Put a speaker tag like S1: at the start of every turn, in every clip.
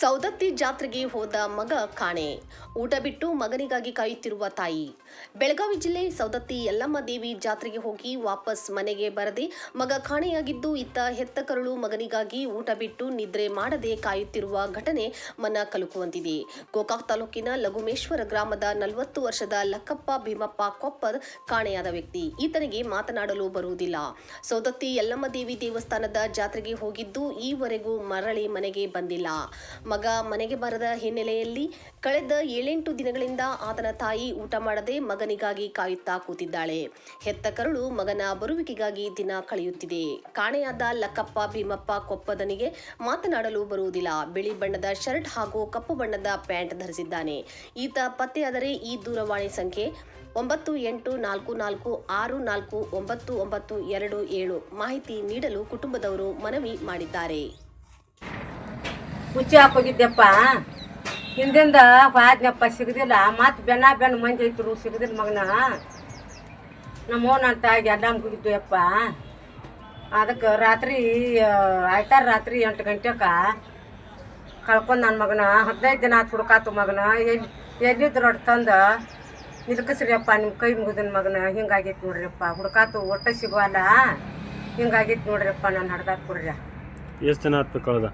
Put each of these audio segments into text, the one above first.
S1: ಸೌದತ್ತಿ ಜಾತ್ರೆಗೆ ಹೋದ ಮಗ ಕಾಣೆ. ಊಟ ಬಿಟ್ಟು ಮಗನಿಗಾಗಿ ಕಾಯುತ್ತಿರುವ ತಾಯಿ. ಬೆಳಗಾವಿ ಜಿಲ್ಲೆ ಸೌದತ್ತಿ ಯಲ್ಲಮ್ಮ ದೇವಿ ಜಾತ್ರೆಗೆ ಹೋಗಿ ವಾಪಸ್ ಮನೆಗೆ ಬರದೆ ಮಗ ಕಾಣೆಯಾಗಿದ್ದು ಇತ್ತ ಹೆತ್ತ ಕರುಳು ಮಗನಿಗಾಗಿ ಊಟ ಬಿಟ್ಟು ನಿದ್ರೆ ಮಾಡದೆ ಕಾಯುತ್ತಿರುವ ಘಟನೆ ಮನ ಕಲುಕುವಂತಿದೆ. ಗೋಕಾಕ್ ತಾಲೂಕಿನ ಲಘುಮೇಶ್ವರ ಗ್ರಾಮದ ನಲವತ್ತು ವರ್ಷದ ಲಕ್ಕಪ್ಪ ಭೀಮಪ್ಪ ಕೊಪ್ಪರ್ ಕಾಣೆಯಾದ ವ್ಯಕ್ತಿ. ಈತನಿಗೆ ಮಾತನಾಡಲು ಬರುವುದಿಲ್ಲ. ಸೌದತ್ತಿ ಯಲ್ಲಮ್ಮ ದೇವಿ ದೇವಸ್ಥಾನದ ಜಾತ್ರೆಗೆ ಹೋಗಿದ್ದು ಈವರೆಗೂ ಮರಳಿ ಮನೆಗೆ ಬಂದಿಲ್ಲ. ಮಗ ಮನೆಗೆ ಬರದ ಹಿನ್ನೆಲೆಯಲ್ಲಿ ಕಳೆದ ಏಳೆಂಟು ದಿನಗಳಿಂದ ಆತನ ತಾಯಿ ಊಟ ಮಾಡದೆ ಮಗನಿಗಾಗಿ ಕಾಯುತ್ತಾ ಕೂತಿದ್ದಾಳೆ. ಹೆತ್ತ ಕರುಳು ಮಗನ ಬರುವಿಕೆಗಾಗಿ ದಿನ ಕಳೆಯುತ್ತಿದೆ. ಕಾಣೆಯಾದ ಲಕ್ಕಪ್ಪ, ಭೀಮಪ್ಪ, ಕೊಪ್ಪದನಿಗೆ ಮಾತನಾಡಲು ಬರುವುದಿಲ್ಲ. ಬಿಳಿ ಬಣ್ಣದ ಶರ್ಟ್ ಹಾಗೂ ಕಪ್ಪು ಬಣ್ಣದ ಪ್ಯಾಂಟ್ ಧರಿಸಿದ್ದಾನೆ. ಈತ ಪತ್ತೆಯಾದರೆ ಈ ದೂರವಾಣಿ ಸಂಖ್ಯೆ ಒಂಬತ್ತು ಎಂಟು ನಾಲ್ಕು ನಾಲ್ಕು ಆರು ನಾಲ್ಕು ಒಂಬತ್ತು ಒಂಬತ್ತು ಎರಡು ಏಳು ಮಾಹಿತಿ ನೀಡಲು ಕುಟುಂಬದವರು ಮನವಿ ಮಾಡಿದ್ದಾರೆ.
S2: ಹುಚ್ಚಿ ಹಾಕೋಗಿದ್ದೆಪ್ಪ ಹಿಂದಿಂದ ಹೋದ್ನಪ್ಪ ಸಿಗದಿಲ್ಲ. ಮತ್ತು ಬೆನ್ನ ಬೆನ್ನ ಮಂದಿ ಐತರು ಸಿಗದಿಲ್ಲ ಮಗನ. ನಮ್ಮ ಅಂತ ಎಲ್ಲ ಮುಗಿದ್ದು ಯಪ್ಪ ಅದಕ್ಕೆ ರಾತ್ರಿ ಆಯ್ತಾರ ರಾತ್ರಿ ಎಂಟು ಗಂಟೆಕ ಕಳ್ಕೊಂಡು ನನ್ನ ಮಗನ. ಹದಿನೈದು ದಿನ ಆತು ಹುಡುಕಾತು ಮಗನ. ಎಲ್ಲಿ ಎಲ್ಲಿದ್ದು ತಂದು, ನಿಲ್ಕಸ್ರಿಯಪ್ಪ ನಿಮ್ಮ ಕೈ ಮುಗಿದನ ಮಗನ. ಹಿಂಗಾಗೈತೆ ನೋಡ್ರಿಯಪ್ಪ. ಹುಡುಕಾತು ಒಟ್ಟು ಸಿಗುವಲ್ಲ. ಹಿಂಗಾಗೈತೆ ನೋಡ್ರಿಯಪ್ಪ, ನಾನು ಹಡ್ದಾಕ್ ಕೊಡ್ರಿ
S3: ಎಷ್ಟು ದಿನ ಆತು ಕಳ್ದ?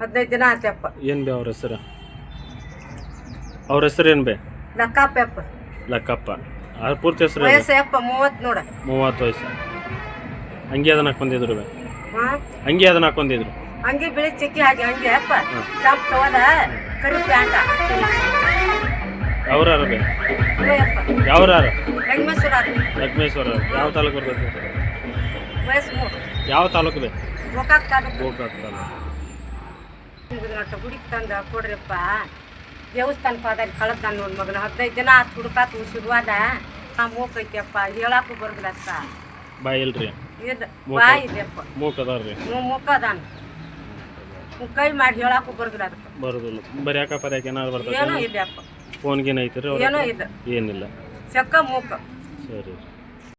S2: ಹದಿನೈದು ದಿನ ಆತಪ್ಪ
S3: ಏನು ಬೇ ಅವ್ರ ಹೆಸರು? ಅವ್ರ ಹೆಸರು ಏನು ಬೇ?
S2: ಲಕ್ಕಪ್ಪಪ್ಪ
S3: ಲಕ್ಕಪ್ಪ. ಅವ್ರ ಪೂರ್ತಿ ಹೆಸರು ಏನು?
S2: ವಯಸ್ಸು ಯಪ್ಪ ಮೂವತ್ತು ನೋಡ
S3: ಮೂವತ್ತು ವಯಸ್ಸು. ಅಂಗಿ ಅದನ್ನ ಹಾಕೊಂಡಿದ್ರು ಬೇ.
S2: ಹಾ?
S3: ಅಂಗಿ ಅದನ್ನ ಹಾಕೊಂಡಿದ್ರು
S2: ಹಂಗೆ ಬಿಳಿ ಚಿಕ್ಕಿ ಹಾಗೆ ಹಂಗೆ ಅಪ್ಪ ಶಾಪ್ ತಗೋದ ಕರಿ ಪ್ಯಾಂಟ.
S3: ಯಾವ್ರಾರ ಬೇ? ಯಾವ್ರಾರು?
S2: ಹೆಣ್ಮಸೂರ
S3: ಲಕ್ಷ್ಮೇಶ್ವರ ಯಾವ ತಾಲೂಕು ಬರ್ತೈತೆ
S2: ವಯಸ್ಸು ಮೂರು.
S3: ಯಾವ ತಾಲೂಕು ಬೇ?
S2: ಗೋಕಾಕ್ ತಾಲೂಕು.
S3: ಗೋಕಾಕ್ ತಾಲೂಕು.
S2: ನಟ್ಟು ಗುಡಿಗೆ ತಂದ ಕೊಡ್ರಿಪ್ಪ. ದೇವಸ್ಥಾನ ಪಾದಲ್ಲಿ ಕಳೆದ ನಾನು ನೋಡಿ ಮಗನ. ಹದಿನೈದು ದಿನ ಆತು ಹುಡುಕಾತು ಶುರುವಾದ. ನಾ ಮೂಕೈತಿಯಪ್ಪ ಹೇಳಕ್ಕೂ ಬರ್ಬಿಡತ್ತ
S3: ಬಾಯಿ ಇಲ್ರಿ.
S2: ಇದು ಬಾಯಿ ಇದೆಯಪ್ಪ.
S3: ಮೂಕ್ ಅದಾರ ರೀ
S2: ನೀವು ಮುಖ ಅದಾನ. ನೀವು ಕೈ ಮಾಡಿ ಹೇಳಕ್ಕೂ ಬರೋದಿಲ್ಲ ಅದಕ್ಕೆ.
S3: ಬರೋದಿಲ್ಲ. ಬರ್ಯಾಕ ಪರ್ಯಾಕ ಏನಾದ್ರು
S2: ಏನೋ
S3: ಬರ್ತೈತೆ
S2: ಇದೆಯಪ್ಪ
S3: ಫೋನ್ಗೇನು ಐತ್ರಿ
S2: ಏನೋ ಇದೆ
S3: ಏನಿಲ್ಲ.
S2: ಚಕ್ಕ ಮೂಕ.
S3: ಸರಿ.